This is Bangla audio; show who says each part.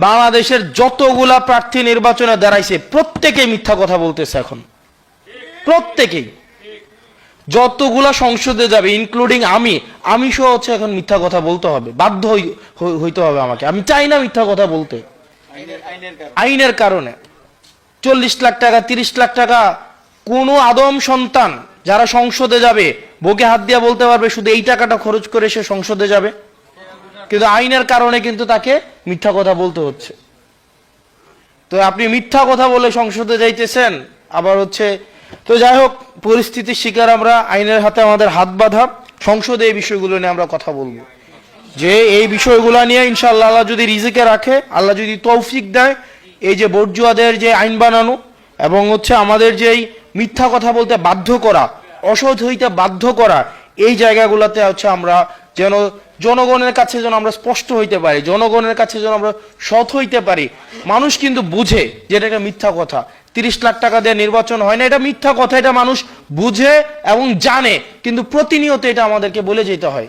Speaker 1: বাংলাদেশের যতগুলা প্রার্থী নির্বাচনে দাঁড়াইছে, প্রত্যেকেই মিথ্যা কথা বলতেছে এখন। প্রত্যেকেই। যতগুলা সংসদে যাবে ইনক্লুডিং আমি আমি সহ হচ্ছে এখন মিথ্যা কথা বলতে হবে। বাধ্য হই- হই- হইতে হবে আমাকে। আমি চাই না মিথ্যা কথা বলতে। আইনের কারণে। চল্লিশ লাখ টাকা, তিরিশ লাখ টাকা, কোনো আদম সন্তান যারা সংসদে যাবে বুকে হাত দিয়ে বলতে পারবে, শুধু এই টাকাটা খরচ করে সে সংসদে যাবে। কিন্তু আইনের কারণে কিন্তু তাকে মিথ্যা কথা বলতে হচ্ছে। তো আপনি মিথ্যা কথা বলে সংসদে যাইতেছেন, আবার হচ্ছে, তো যাই হোক, পরিস্থিতির শিকার আমরা, আইনের হাতে আমাদের হাত বাঁধা, সংসদে এই বিষয়গুলো নিয়ে আমরা কথা বলব। যে এই বিষয়গুলো নিয়ে ইনশাল্লাহ আল্লাহ যদি রিজিকে রাখে, আল্লাহ যদি তৌফিক দেয়, এই যে বর্জুয়াদের যে আইন বানানো, এবং হচ্ছে আমাদের যেই মিথ্যা কথা বলতে বাধ্য করা, অসৎ হইতে বাধ্য করা, এই জায়গাগুলোতে হচ্ছে আমরা যেন জনগণের কাছে যেন আমরা স্পষ্ট হইতে পারি, জনগণের কাছে যেন আমরা সৎ হইতে পারি। মানুষ কিন্তু বুঝে যে এটা মিথ্যা কথা। তিরিশ লাখ টাকা দিয়ে নির্বাচন হয় না, এটা মিথ্যা কথা, এটা মানুষ বুঝে এবং জানে, কিন্তু প্রতিনিয়ত এটা আমাদেরকে বলে যেতে হয়।